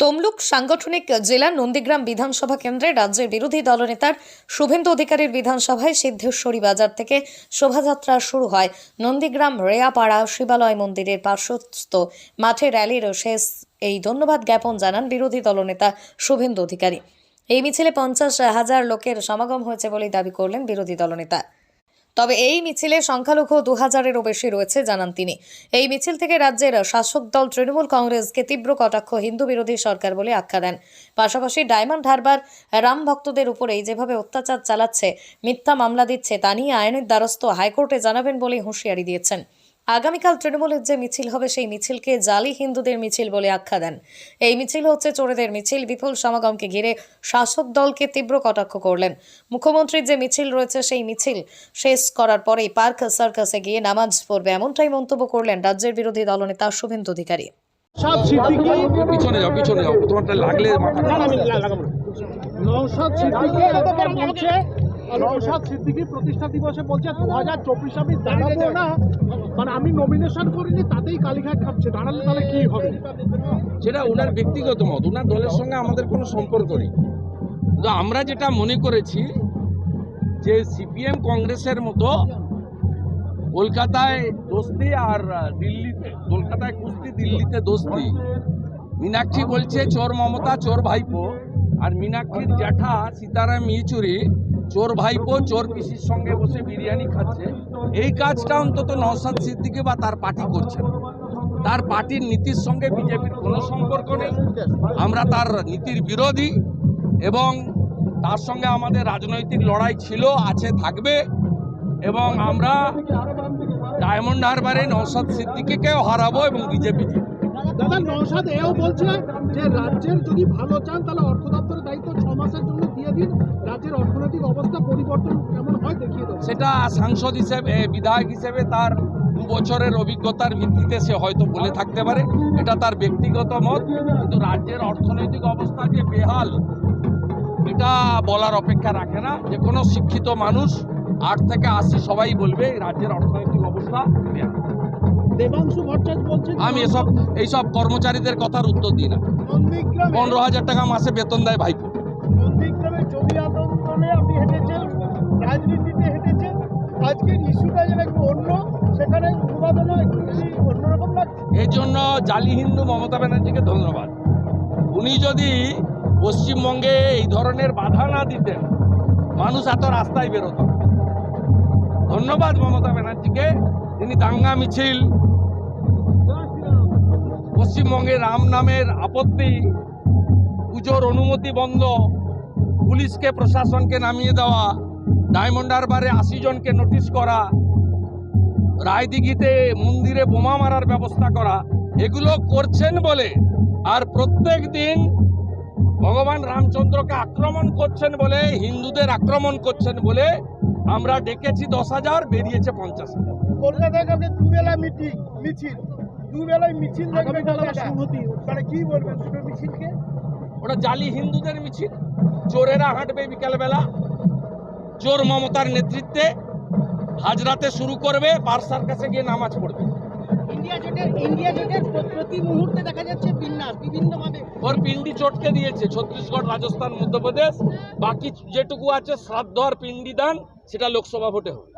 তমলুক সাংগঠনিক জেলা নন্দীগ্রাম বিধানসভা কেন্দ্রে রাজ্যের বিরোধী দলনেতার শুভেন্দু অধিকারীর বিধানসভায় সিদ্ধেশ্বরী বাজার থেকে শোভাযাত্রা শুরু হয়। নন্দীগ্রাম রেয়াপাড়া শিবালয় মন্দিরের পার্শ্বস্থ মাঠে র্যালির শেষ। এই ধন্যবাদ জ্ঞাপন জানান বিরোধী দলনেতা শুভেন্দু অধিকারী। এই মিছিলে পঞ্চাশ হাজার লোকের সমাগম হয়েছে বলেই দাবি করলেন বিরোধী দলনেতা। তবে এই মিছিলে সংখ্যালঘু দু হাজারেরও বেশি রয়েছে, জানান তিনি। এই মিছিল থেকে রাজ্যের শাসক দল তৃণমূল কংগ্রেসকে তীব্র কটাক্ষ হিন্দু বিরোধী সরকার বলে আখ্যা দেন। পাশাপাশি ডায়মন্ড হারবার রাম ভক্তদের উপরেই যেভাবে অত্যাচার চালাচ্ছে, মিথ্যা মামলা দিচ্ছে তা নিয়ে আইনের দ্বারস্থ হাইকোর্টে জানাবেন বলে হুঁশিয়ারি দিয়েছেন। আগামীকাল তৃণমূলের যে মিছিল হবে সেই মিছিলকে জালি হিন্দুদের মিছিল বলে আখ্যা দেন। এই মিছিল হচ্ছে চোরেদের মিছিল। বিপুল সমাগমকে ঘিরে শাসক দলকে তীব্র কটাক্ষ করলেন। মুখ্যমন্ত্রীর যে মিছিল রয়েছে সেই মিছিল শেষ করার পরেই পার্ক সার্কাসে গিয়ে নামাজ পড়বে এমনটাই মন্তব্য করলেন রাজ্যের বিরোধী দলনেতা শুভেন্দু অধিকারী। নওশাদ সিদ্দিকী। পিছনে যাও পিছনে যাও তোমারটা লাগলে মাথা না না আমি লাগাবো না। নওশাদ সিদ্দিকী বলছে সিদ্দিকী প্রতিষ্ঠা দিবসে বলছে দু হাজার চব্বিশ আমি দাঁড়াবো না। মানে আমি নমিনেশন করিনি, তাতেই কালীঘাট খাচ্ছে দাঁড়ালে তাহলে কি হবে? সেটা ওনার ব্যক্তিগত মত। ওনার দলের সঙ্গে আমাদের কোনো সম্পর্ক নেই। আমরা যেটা মনে করেছি, যে সিপিএম কংগ্রেসের মতো কলকাতায় দোস্তি আর দিল্লিতে, কলকাতায় কুস্তি, দিল্লিতে দোস্তি। মীনাক্ষী বলছে, চোর মমতা, চোর ভাইপো। আর মীনাক্ষীর জ্যাঠা, সীতারাম ইয়েচুরি চোর ভাইপো, চোর পিসির সঙ্গে বসে বিরিয়ানি খাচ্ছে। এই কাজটা অন্তত নওসাদ সিদ্দিকি বা তার পার্টি করছে। তার পার্টির নীতির সঙ্গে বিজেপির কোনো সম্পর্ক নেই। আমরা তার নীতির বিরোধী এবং তার সঙ্গে আমাদের রাজনৈতিক লড়াই ছিল, আছে, থাকবে এবং আমরা ডায়মন্ড হারবারে নওসাদ সিদ্দিকিকেও হারাবো এবং বিজেপি দাদা, নওশাদ এও বলছে যে রাজ্যের যদি ভালো চান, তাহলে অর্থ দপ্তরের দায়িত্ব ছ মাসের জন্য দিয়ে দিন। রাজ্যের অর্থনৈতিক অবস্থা পরিবর্তন কেমন হয় দেখিয়ে দেবো সেটা সাংসদ হিসেবে বিধায়ক হিসেবে তার বছরের অভিজ্ঞতার ভিত্তিতে সে হয়তো বলে থাকতে পারে। এটা তার ব্যক্তিগত মত, কিন্তু রাজ্যের অর্থনৈতিক অবস্থা যে বেহাল, এটা বলার অপেক্ষা রাখে না। যে কোনো শিক্ষিত মানুষ আট থেকে আশি সবাই বলবে এই রাজ্যের অর্থনৈতিক অবস্থা দেবাংশু ভট্টাচার্য বলছেন আমি এসব এইসব কর্মচারীদের কথার উত্তর দিই না। পনেরো হাজার টাকা মাসে বেতন দেয় ভাইপো। নন্দীগ্রামে জমি আন্দোলনে আপনি হেঁটেছেন রাজনীতিতে হেঁটেছেন আজকের ইস্যুটা যেন একটু অন্য সেখানে একটু বেশি অন্যরকম লাগছে। এই জন্য জালি হিন্দু মমতা ব্যানার্জিকে ধন্যবাদ। উনি যদি পশ্চিমবঙ্গে এই ধরনের বাধা না দিতেন মানুষ এত রাস্তায় বেরোত। ধন্যবাদ মমতা ব্যানার্জিকে। তিনি দাঙ্গা মিছিল, পশ্চিমবঙ্গে রাম নামের আপত্তি, পুজোর অনুমতি বন্ধ, পুলিশকে, প্রশাসনকে নামিয়ে দেওয়া, ডায়মন্ড হারবারে আশি জনকে নোটিশ করা, রায়দিঘিতে মন্দিরে বোমা মারার ব্যবস্থা করা, এগুলো করছেন বলে আর প্রত্যেক দিন ভগবান রামচন্দ্রকে আক্রমণ করছেন বলে হিন্দুদের আক্রমণ করছেন বলে আমরা ডেকেছি দশ হাজার বেরিয়েছে পঞ্চাশ হাজার। কলকাতায় কালকে দুবেলা মিটিং মিছিল। দুবেলায় মিছিল মানে কি বলবেন? দুটো মিছিলকে? ওটা জালি হিন্দুদের মিছিল। চোরেরা হাঁটবে বিকালবেলা। চোর মমতার নেতৃত্বে হাজরাতে শুরু করবে পার সার্কাসে গিয়ে নামাজ পড়বে। জোটের ইন্ডিয়া গেটের প্রতি মুহূর্তে দেখা যাচ্ছে বিন্যাস, বিভিন্নভাবে। ওর পিন্ডি চটকে দিয়েছে, ছত্তিশগড়, রাজস্থান, মধ্যপ্রদেশ। বাকি যেটুকু আছে, শ্রাদ্ধ আর পিন্ডি দান, সেটা লোকসভা ভোটে হবে।